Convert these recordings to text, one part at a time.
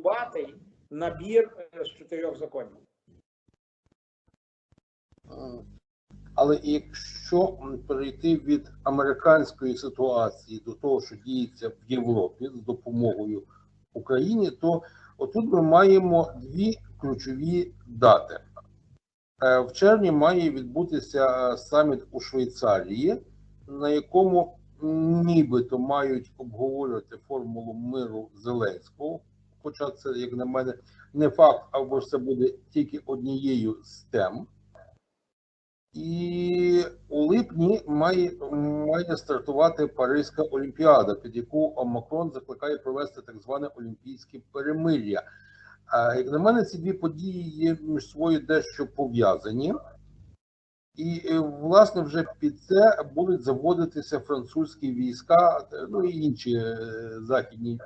зубатий набір е, з чотирьох законів. Але якщо перейти від американської ситуації до того, що діється в Європі з допомогою Україні, то отут ми маємо дві ключові дати. Е, В червні має відбутися е, саміт у Швейцарії, на якому нібито мають обговорювати формулу миру Зеленського. Хоча це, як на мене, не факт, або ж це буде тільки однією з тем. І у липні має, має стартувати Паризька Олімпіада, під яку Макрон закликає провести так зване Олімпійське перемир'я. Як на мене, ці дві події є між собою дещо пов'язані, і е, власне вже під це будуть заводитися французькі війська, е, ну і інші е, західні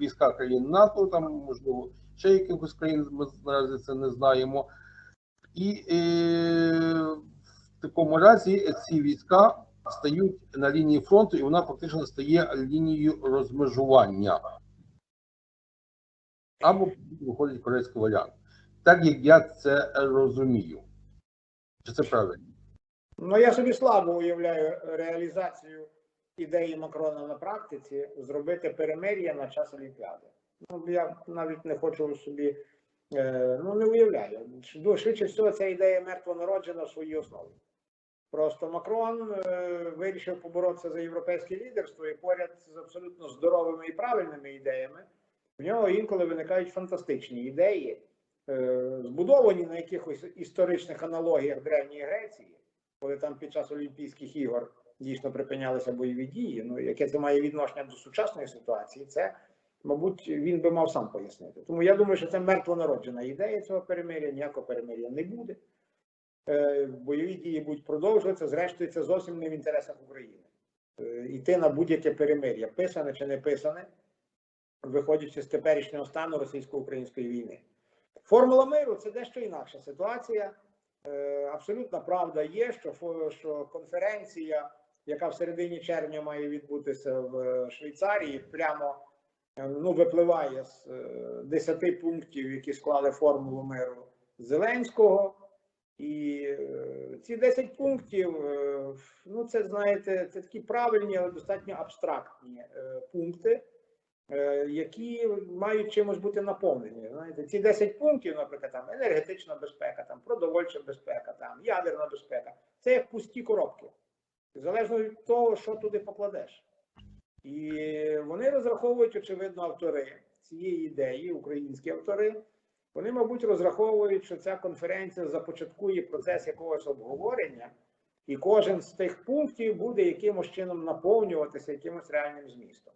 війська країн НАТО, там можливо ще якихось країн ми наразі це не знаємо. І е, в такому разі ці війська стають на лінії фронту, і вона фактично стає лінією розмежування. Або виходить корейський варіант. Так як я це розумію. Чи це правильно? Ну я собі слабо уявляю реалізацію ідеї Макрона на практиці зробити перемир'я на час Олімпіади. Ну я навіть не хочу собі е, ну не уявляю. Швидше всього, ця ідея мертвонароджена в своїй основі. Просто Макрон е, вирішив поборотися за європейське лідерство і поряд з абсолютно здоровими і правильними ідеями. В нього інколи виникають фантастичні ідеї, збудовані на якихось історичних аналогіях Древньої Греції, коли там під час Олімпійських ігор дійсно припинялися бойові дії. Ну, яке це має відношення до сучасної ситуації, це, мабуть, він би мав сам пояснити. Тому я думаю, що це мертвонароджена ідея цього перемир'я, ніякого перемир'я не буде. Е, Бойові дії будуть продовжуватися, зрештою, це зовсім не в інтересах України. Е, Іти на будь-яке перемир'я, писане чи не писане, виходячи з теперішнього стану російсько-української війни. Формула миру це дещо інакша ситуація. Е, Абсолютна правда є, що, конференція, яка в середині червня має відбутися в е, Швейцарії, прямо е, ну, випливає з е, 10 пунктів, які склали формулу миру Зеленського. І ці 10 пунктів, ну це знаєте, це такі правильні, але достатньо абстрактні пункти, які мають чимось бути наповнені. Знаєте, ці 10 пунктів, наприклад, там енергетична безпека, там продовольча безпека, там ядерна безпека, це як пусті коробки, залежно від того, що туди покладеш. І вони розраховують, очевидно, автори цієї ідеї, українські автори. Вони, мабуть, розраховують, що ця конференція започаткує процес якогось обговорення, і кожен з тих пунктів буде якимось чином наповнюватися якимось реальним змістом.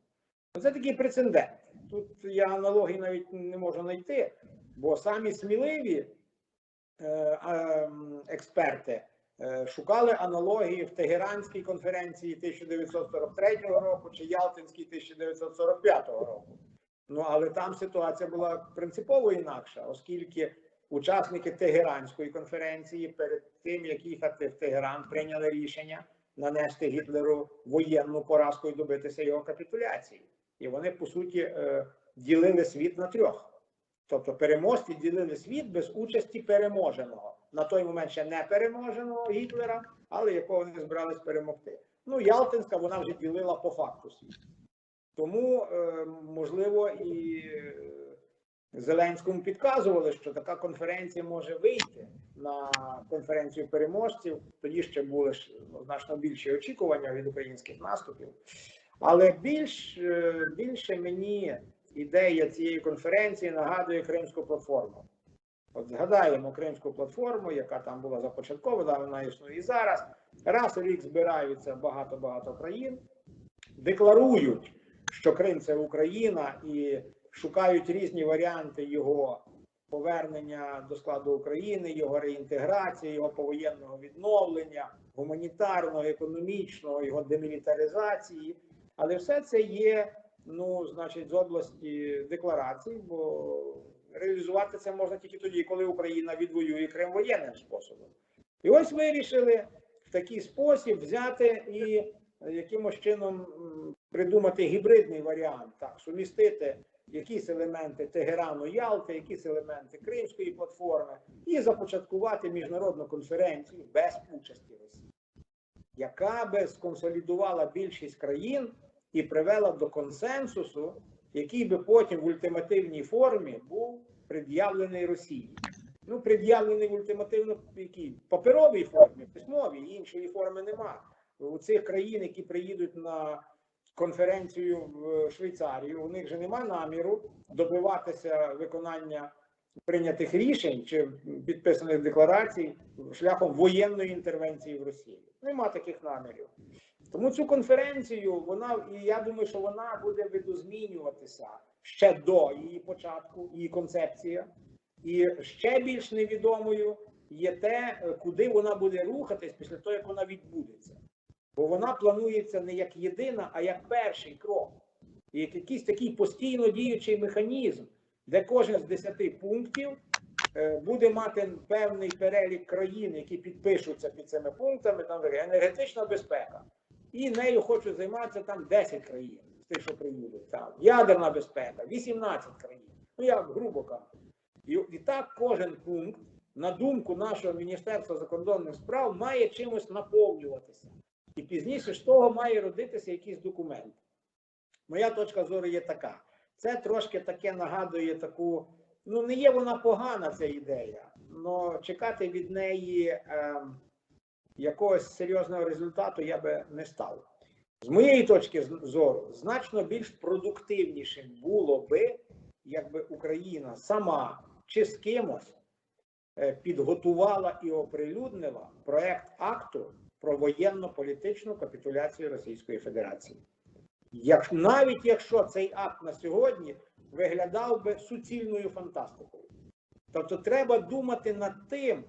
Це такий прецедент. Тут я аналогії навіть не можу знайти, бо самі сміливі е, експерти е, шукали аналогії в Тегеранській конференції 1943 року чи Ялтинській 1945 року. Ну але там ситуація була принципово інакша, оскільки учасники Тегеранської конференції перед тим як їхати в Тегеран, прийняли рішення нанести Гітлеру воєнну поразку і добитися його капітуляції. І вони по суті е, ділили світ на трьох. Тобто переможці ділили світ без участі переможеного на той момент ще не переможеного Гітлера, але якого вони збирались перемогти. Ну Ялтинська вона вже ділила по факту світ. Тому, е, можливо, і е, Зеленському підказували, що така конференція може вийти на конференцію переможців. Тоді ще були ну, значно більші очікування від українських наступів. Але більш, е, більше мені ідея цієї конференції нагадує Кримську платформу. От згадаємо Кримську платформу, яка там була започаткована, вона існує і зараз. Раз у рік збираються багато-багато країн, декларують, що Крим це Україна, і шукають різні варіанти його повернення до складу України, його реінтеграції, його повоєнного відновлення, гуманітарного, економічного, його демілітаризації. Але все це є, ну, значить, з області декларацій, бо реалізувати це можна тільки тоді, коли Україна відвоює Крим воєнним способом. І ось вирішили в такий спосіб взяти і якимось чином придумати гібридний варіант, так, сумістити якісь елементи Тегерану Ялти, якісь елементи Кримської платформи, і започаткувати міжнародну конференцію без участі Росії, яка би сконсолідувала більшість країн і привела до консенсусу, який би потім в ультимативній формі був пред'явлений Росії. Ну, пред'явлений в ультимативно якій паперовій формі, письмовій, іншої форми нема. У цих країн, які приїдуть на конференцію в Швейцарію, у них же нема наміру добиватися виконання прийнятих рішень чи підписаних декларацій шляхом воєнної інтервенції в Росію. Нема таких намірів. Тому цю конференцію вона і я думаю, що вона буде видозмінюватися ще до її початку, її концепція. І ще більш невідомою є те, куди вона буде рухатись після того, як вона відбудеться. Бо вона планується не як єдина, а як перший крок. І як якийсь такий постійно діючий механізм, де кожен з десяти пунктів е, буде мати певний перелік країн, які підпишуться під цими пунктами, там енергетична безпека. І нею хочуть займатися там 10 країн, з тих, що приїдуть. Там ядерна безпека, 18 країн. Ну я грубо кажу. І, і так кожен пункт, на думку нашого Міністерства закордонних справ, має чимось наповнюватися. І пізніше з того має родитися якийсь документ. Моя точка зору є така. Це трошки таке нагадує таку. Ну, не є вона погана, ця ідея, але чекати від неї е, якогось серйозного результату я би не став. З моєї точки зору, значно більш продуктивнішим було би, якби Україна сама чи з кимось е, підготувала і оприлюднила проект акту про воєнно-політичну капітуляцію Російської Федерації. Як, навіть якщо цей акт на сьогодні виглядав би суцільною фантастикою. Тобто треба думати над тим,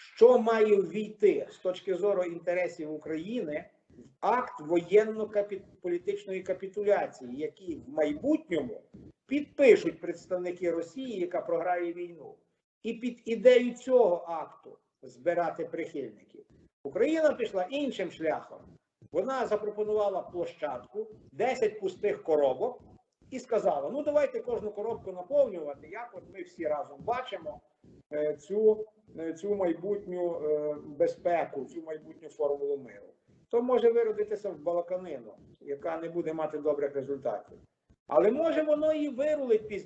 що має ввійти з точки зору інтересів України в акт воєнно-політичної капітуляції, який в майбутньому підпишуть представники Росії, яка програє війну, і під ідею цього акту збирати прихильників. Україна пішла іншим шляхом. Вона запропонувала площадку, 10 пустих коробок, і сказала: ну давайте кожну коробку наповнювати, як от ми всі разом бачимо е, цю, цю майбутню е, безпеку, цю майбутню формулу миру. То може виродитися в балаканину, яка не буде мати добрих результатів. Але може воно і вирулить пізніше.